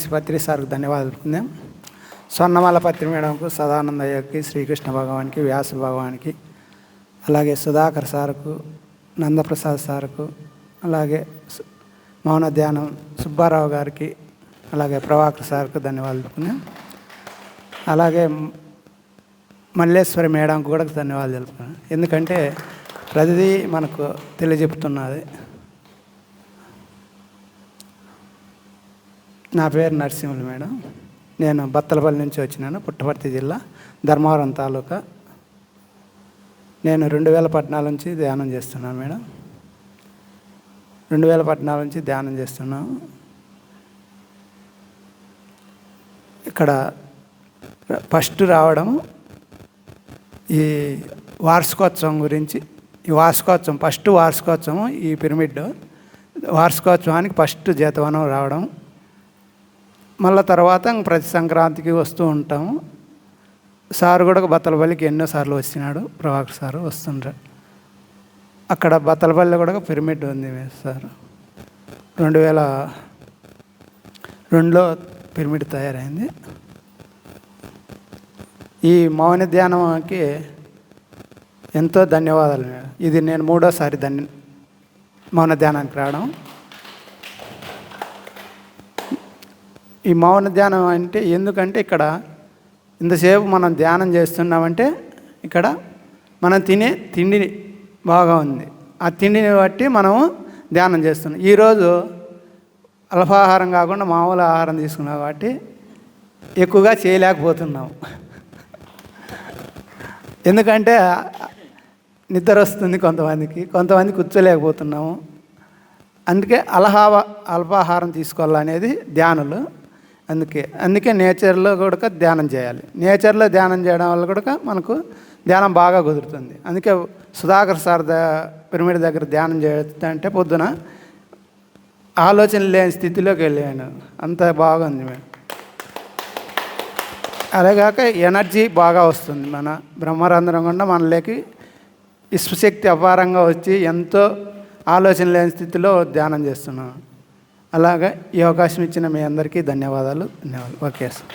బ్రహ్మర్షి పత్రి సార్కు ధన్యవాదాలు పొందాం. స్వర్ణమాల పత్రి మేడంకు సదానందయ్యకి శ్రీకృష్ణ భగవాన్కి వ్యాస భగవాన్కి అలాగే సుధాకర్ సార్కు నందప్రసాద్ సార్కు అలాగే మౌన ధ్యానం సుబ్బారావు గారికి అలాగే ప్రభాకర్ సార్కు ధన్యవాదాలు తెలుపుకున్నాం అలాగే మల్లేశ్వరి మేడంకు కూడా ధన్యవాదాలు తెలుపుకున్నాం ఎందుకంటే ప్రతిదీ మనకు తెలియజెప్తున్నది. నా పేరు నరసింహులు మేడం. నేను బత్తలపల్లి నుంచి వచ్చినాను పుట్టపర్తి జిల్లా ధర్మవరం తాలూకా. నేను రెండు వేల పద్నాలుగు నుంచి ధ్యానం చేస్తున్నాను మేడం. రెండు వేల పద్నాలుగు నుంచి ధ్యానం చేస్తున్నాను. ఇక్కడ ఫస్ట్ రావడం ఈ వార్షికోత్సవం గురించి ఈ వార్షికోత్సవం ఫస్ట్ వార్షికోత్సవం ఈ పిరమిడ్ వార్షికోత్సవానికి ఫస్ట్ జీతవనం రావడం మళ్ళీ తర్వాత ప్రతి సంక్రాంతికి వస్తూ ఉంటాము సార్ కూడా బత్తలపల్లికి ఎన్నోసార్లు వచ్చినాడు. ప్రభాకర్ సారు వస్తుండ్రు. అక్కడ బత్తలపల్లి కూడా పిరమిడ్ ఉంది సార్. రెండు వేల రెండులో పిరమిడ్ తయారైంది. ఈ మౌన ధ్యానంకి ఎంతో ధన్యవాదాలు ఇది నేను మూడోసారి ధన్య మౌన ధ్యానానికి రావడం. ఈ మౌన ధ్యానం అంటే ఎందుకంటే ఇక్కడ ఇంతసేపు మనం ధ్యానం చేస్తున్నామంటే ఇక్కడ మనం తినే తిండి బాగా ఉంది. ఆ తిండిని బట్టి మనము ధ్యానం చేస్తున్నాం. ఈరోజు అల్పాహారం కాకుండా మామూలు ఆహారం తీసుకున్నాం కాబట్టి ఎక్కువగా చేయలేకపోతున్నాము ఎందుకంటే నిద్ర వస్తుంది కొంతమందికి కొంతమంది కూర్చోలేకపోతున్నాము. అందుకే అలహావ అల్పాహారం తీసుకోవాలనేది ధ్యానులు. అందుకే అందుకే నేచర్లో కూడా ధ్యానం చేయాలి. నేచర్లో ధ్యానం చేయడం వల్ల కూడా మనకు ధ్యానం బాగా కుదురుతుంది. అందుకే సుధాకర్ సార్ ద పిరమిడ్ దగ్గర ధ్యానం చేస్తుంటే పొద్దున ఆలోచన లేని స్థితిలోకి వెళ్ళాను అంత బాగుంది మేడం. అలాగాక ఎనర్జీ బాగా వస్తుంది మన బ్రహ్మరంధ్రం గుండా మనలోకి విశ్వశక్తి అపారంగా వచ్చి ఎంతో ఆలోచన లేని స్థితిలో ధ్యానం చేస్తున్నాం. అలాగే ఈ అవకాశం ఇచ్చిన మీ అందరికీ ధన్యవాదాలు. ధన్యవాదాలు. Okay sir.